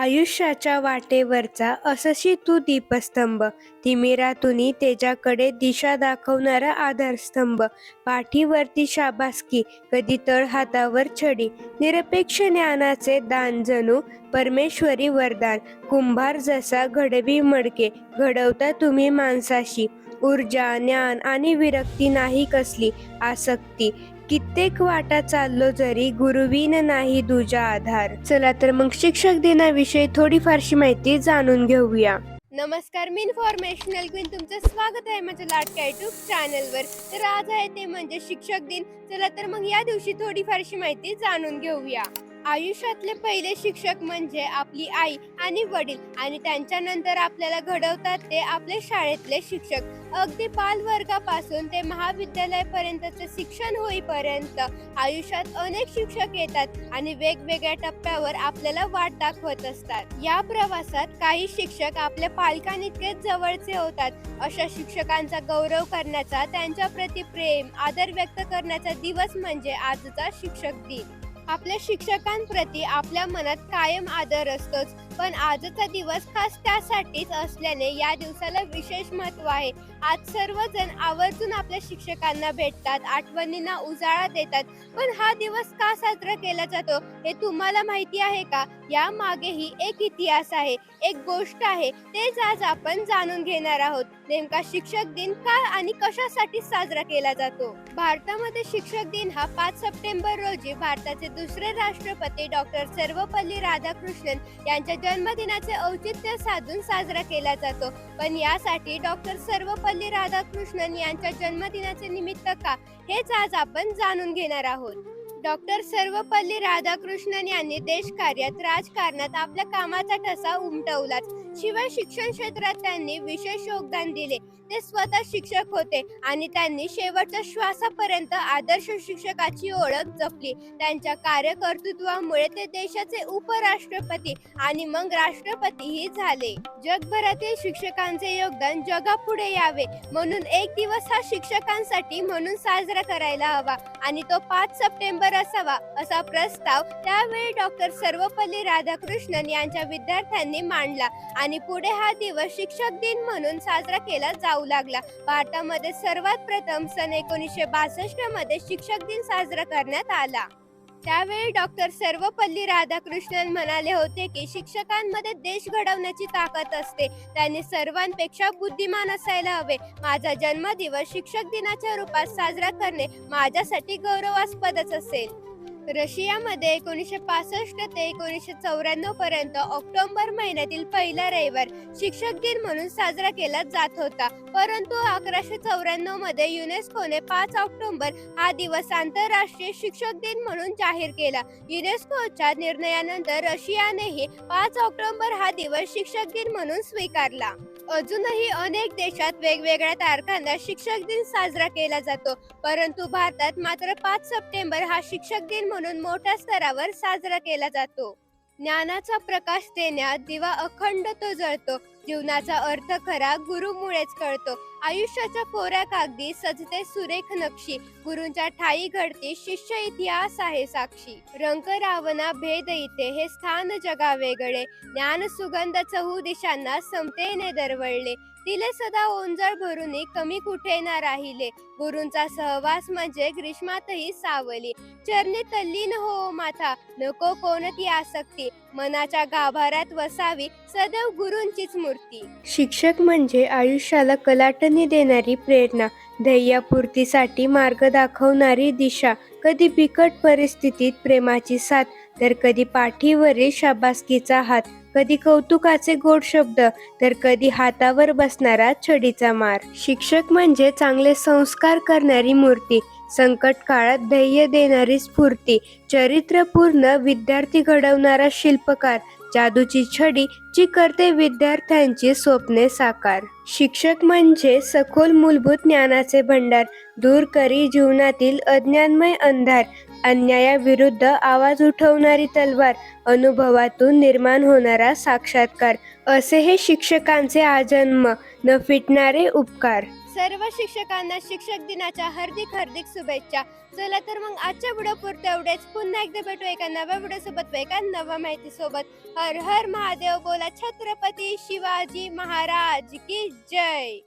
आयुष्याच्या वाटेवरचा असशी तू दीपस्तंभ. तिमिरातून तेजाकडे दिशा दाखवणारा आधारस्तंभ. पाठीवरती शाबासकी कधी तळ हातावर छडी. निरपेक्ष ज्ञानाचे दान जणू परमेश्वरी वरदान. कुंभार जसा घडवी मडके घडवता तुम्ही माणसाशी. ऊर्जा ज्ञान आणि विरक्ती नाही कसली आसक्ती. कित्येक वाटा चाललो जरी गुरुवीन नाही तुझा आधार. चला तर मग शिक्षक दिनाविषयी थोडीफारशी माहिती जाणून घेऊया. नमस्कार मी इन्फॉर्मेशनल क्वीन तुमचं स्वागत आहे माझ्या लाडक्या युट्यूब चॅनलवर तर आज आहे ते म्हणजे शिक्षक दिन. चला तर मग या दिवशी थोडीफारशी माहिती जाणून घेऊया. आयुष्यातले पहिले शिक्षक म्हणजे आपली आई आणि वडील आणि त्यांच्यानंतर आपल्याला घडवतात ते आपले शाळेतले शिक्षक. अगदी बालवर्गापासून ते महाविद्यालयापर्यंतचे शिक्षण होईपर्यंत आयुष्यात अनेक शिक्षक येतात आणि वेगवेगळ्या टप्प्यावर आपल्याला वाट दाखवत असतात. या प्रवासात काही शिक्षक आपल्या पालकांइतकेच जवळचे होतात. अशा शिक्षकांचा गौरव करण्याचा त्यांच्याप्रती प्रेम आदर व्यक्त करण्याचा दिवस म्हणजे आजचा शिक्षक दिन. आपल्या शिक्षकांप्रती आपल्या मनात कायम आदर असतोच. पण आजचा दिवस खास त्यासाठीच असल्याने या दिवसाला विशेष महत्त्व आहे. आज सर्वजण आवर्जून आपल्या शिक्षकांना भेटतात आठवणींना उजाळा देतात. पण हा दिवस का साजरा केला जातो हे तुम्हाला माहिती आहे का? या मागेही एक इतिहास आहे एक गोष्ट आहे तेच आज आपण जाणून घेणार आहोत. नेमका शिक्षक दिन का आणि कशासाठी साजरा केला जातो? भारतामध्ये शिक्षक दिन हा पाच सप्टेंबर रोजी भारताचे दुसरे राष्ट्रपती डॉक्टर सर्वपल्ली राधाकृष्णन यांच्या जन्मदिनाचे औचित्य साधून साजरा केला जातो. पण यासाठी डॉक्टर सर्वपल्ली राधाकृष्णन यांच्या जन्मदिनाचे निमित्त का हेच आज आपण जाणून घेणार आहोत. डॉक्टर सर्वपल्ली राधाकृष्णन यांनी देशकार्यात राजकारणात आपल्या कामाचा ठसा उमटवलाच. शिवाय शिक्षण क्षेत्रात त्यांनी विशेष योगदान दिले. ते स्वतः शिक्षक होते आणि त्यांनी शेवटच्या श्वासापर्यंत आदर्श शिक्षकाची ओळख जपली. त्यांच्या कार्यकर्तृत्वामुळे ते देशाचे उपराष्ट्रपती आणि मग राष्ट्रपतीही झाले. जगभरातील शिक्षकांचे योगदान जगापुढे यावे म्हणून एक दिवस हा शिक्षकांसाठी म्हणून साजरा करायला हवा आणि तो पाच सप्टेंबर असावा असा प्रस्ताव त्यावेळी डॉक्टर सर्वपल्ली राधाकृष्णन यांच्या विद्यार्थ्यांनी मांडला. आणि पुढे हा दिवस शिक्षक दिन म्हणून साजरा केला जाऊ लागला. भारतामध्ये सर्वात प्रथम सन एकोणीसशे बासष्टमध्ये शिक्षक दिन साजरा करण्यात आला. त्यावेळी डॉक्टर सर्वपल्ली राधाकृष्णन म्हणाले होते की शिक्षकांमध्ये देश घडवण्याची ताकद असते. त्यांनी सर्वांपेक्षा बुद्धिमान असायला हवे. माझा जन्मदिवस शिक्षक दिनाच्या रूपात साजरा करणे माझ्यासाठी गौरवास्पदच असेल. रशियामध्ये एकोणीसशे पासष्ट ते एकोणीसशे चौऱ्याण्णव पर्यंत ऑक्टोबर महिन्यातील पहिला रविवार शिक्षक दिन म्हणून साजरा केला जात होता. परंतु अकराशे चौऱ्याण्णवमध्ये युनेस्कोने पाच ऑक्टोबर हा दिवस आंतरराष्ट्रीय शिक्षक दिन म्हणून जाहीर केला. युनेस्कोच्या निर्णयानंतर रशियानेही पाच ऑक्टोबर हा दिवस शिक्षक दिन म्हणून स्वीकारला. अजूनही अनेक देशात वेगवेगळ्या तारखांना शिक्षक दिन साजरा केला जातो. परंतु भारतात मात्र पाच सप्टेंबर हा शिक्षक दिन म्हणून म्हणून मोठ्या स्तरावर साजरा केला जातो. ज्ञानाचा प्रकाश देण्यात दिवा अखंड तो जळतो. जीवनाचा अर्थ खरा गुरुमुळेच कळतो. आयुष्याच्या कोऱ्या कागदी सजते सुरेख नक्षी. गुरूंच्या ठाई घडती शिष्य इतिहास आहे साक्षी. रंक रावणा भेद इथे हे स्थान जगा वेगळे ज्ञान सुगंध चहू दिशांना समतेने दरवळले. तिले सदा ओंजळ भरून कमी कुठे ना राहिले. गुरूंचा सहवास म्हणजे ग्रीष्मातही सावली. चरणी तल्लीन हो माथा नको कोणती आसक्ती. मनाच्या गाभाऱ्यात वसावी सदैव गुरूंचीच मूर्ती. शिक्षक म्हणजे आयुष्याला कलाटणी देणारी प्रेरणा ध्येयापूर्तीसाठी मार्ग दाखवणारी दिशा. कधी बिकट परिस्थितीत प्रेमाची साथ तर कधी पाठीवरील शाबासकीचा हात. कधी कौतुकाचे गोड शब्द तर कधी हातावर बसणारा छडीचा मार. शिक्षक म्हणजे चांगले संस्कार करणारी मूर्ती संकट काळात ध्येय देणारी स्फूर्ती चरित्रपूर्ण विद्यार्थी घडवणारा शिल्पकार जादूची छडी जी करते विद्यार्थ्यांची स्वप्ने साकार. शिक्षक म्हणजे सखोल मूलभूत ज्ञानाचे भंडार दूर करी जीवनातील अज्ञानमय अंधार अन्यायाविरुद्ध आवाज उठवणारी तलवार अनुभवातून निर्माण होणारा साक्षात्कार असे हे शिक्षकांचे आजन्म न फिटणारे उपकार. सर्व शिक्षकांना शिक्षक दिनाच्या हार्दिक हार्दिक शुभेच्छा. चला तर मग आजच्या व्हिडिओ पुरते एवढेच. पुन्हा एकदा भेटू एका नव्या व्हिडिओ सोबत व एका नव्या माहिती सोबत. हर हर महादेव बोला छत्रपती शिवाजी महाराज की जय.